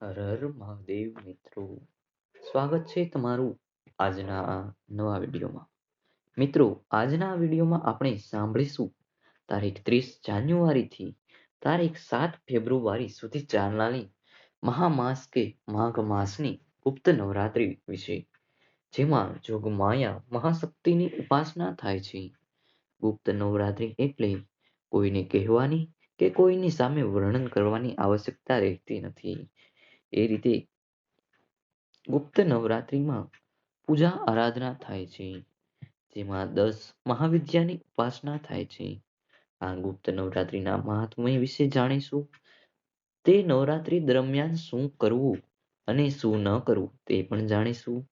હર હર મહાદેવ મિત્રો. સ્વાગત છે તમારું આજના નવા વિડીયોમાં. મિત્રો, આજના વિડીયોમાં આપણે સાંભળીશું તારીખ ત્રીસ જાન્યુઆરીથી તારીખ સાત ફેબ્રુઆરી સુધી ચાલનારી મહામાસ કે માઘ માસની ગુપ્ત નવરાત્રી વિશે, જેમાં જોગમાયા મહાશક્તિની ઉપાસના થાય છે. ગુપ્ત નવરાત્રી એટલે કોઈને કહેવાની કે કોઈની સામે વર્ણન કરવાની આવશ્યકતા રહેતી નથી. એ રીતે ગુપ્ત નવરાત્રિમાં પૂજા આરાધના થાય છે. જેમાં દસ મહાવિદ્યાની ઉપાસના થાય છે. આ ગુપ્ત નવરાત્રિના મહાત્મય વિશે જાણીશું. તે નવરાત્રિ દરમિયાન શું કરવું અને શું ન કરવું તે પણ જાણીશું.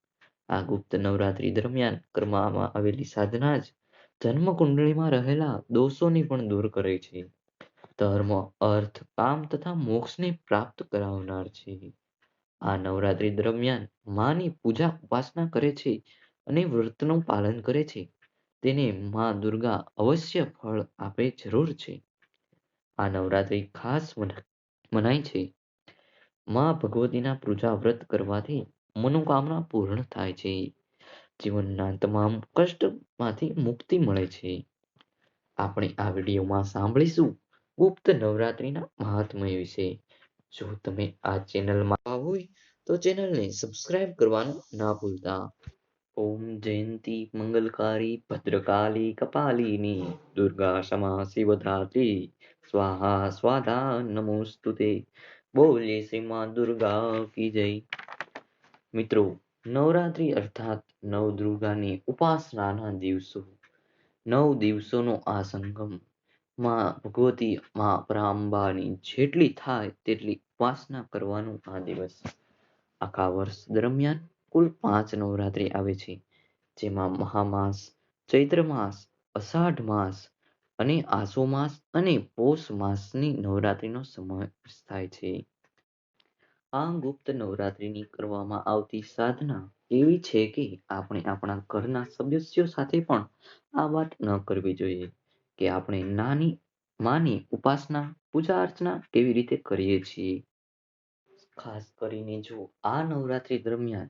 આ ગુપ્ત નવરાત્રિ દરમિયાન કરવામાં આવેલી સાધના જ જન્મ કુંડળીમાં રહેલા દોષોને પણ દૂર કરે છે. ધર્મ, અર્થ, કામ તથા મોક્ષને પ્રાપ્ત કરાવનાર છે. આ નવરાત્રી દરમિયાન માની પૂજા ઉપાસના કરે છે અને વ્રતનું પાલન કરે છે. તેને માં દુર્ગા અવશ્ય ફળ આપે જરૂર છે. આ નવરાત્રી ખાસ મનાય છે. માં ભગવતીના પૂજા વ્રત કરવાથી મનોકામના પૂર્ણ થાય છે. જીવનના તમામ કષ્ટમાંથી મુક્તિ મળે છે. આપણે આ વિડીયોમાં સાંભળીશું ગુપ્ત નવરાત્રીના મહાત્મય વિશે. જો તમે આ ચેનલમાં હોય, તો ચેનલને સબસ્ક્રાઇબ કરવાનું ના ભૂલતા. ઓમ જયંતી મંગલકારી ભદ્રકાલી કપાલિની દુર્ગા ક્ષમા શિવધાત્રી. સ્વાહા સ્વાધા નમોસ્તુતે. બોલે શ્રી માં દુર્ગા કી જય. મિત્રો, નવરાત્રી અર્થાત નવ દુર્ગાની ઉપાસનાના દિવસો. નવ દિવસોનો આ સંગમ માં ભગવતી માં પરાંબાની જેટલી થાય તેટલી ઉપાસના કરવાનું આ દિવસ આખા વર્ષ દરમિયાન કુલ પાંચ નવરાત્રી આવે છે. જેમાં મહામાસ, ચૈત્ર માસ, અષાઢ માસ અને આસો માસ અને પોષ માસની નવરાત્રીનો સમાવેશ થાય છે. આ ગુપ્ત નવરાત્રીની કરવામાં આવતી સાધના એવી છે કે આપણે આપણા ઘરના સદસ્યો સાથે પણ આ વાત ન કરવી જોઈએ. કે આપણે નાની, માની ઉપાસના, પૂજા અર્ચના કેવી રીતે કરીએ છીએ? ખાસ કરીને જો આ નવરાત્રી દરમિયાન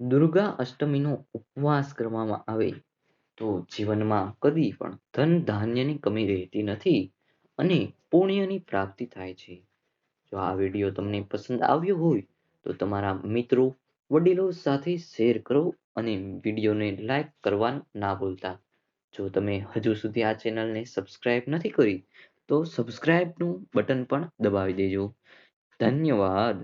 દુર્ગા અષ્ટમીનો ઉપવાસ કરવામાં આવે, તો જીવનમાં કદી પણ ધન ધાન્યની કમી રહેતી નથી અને પુણ્યની પ્રાપ્તિ થાય છે. જો આ વીડિયો તમને પસંદ આવ્યો હોય, તો તમારા મિત્રો, વડીલો સાથે શેર કરો અને વિડીયોને લાઈક કરવાનું ના ભૂલતા. જો તમે હજુ સુધી આ ચેનલને સબસ્ક્રાઇબ નથી કરી, તો સબસ્ક્રાઇબનું બટન પણ દબાવી દેજો. ધન્યવાદ.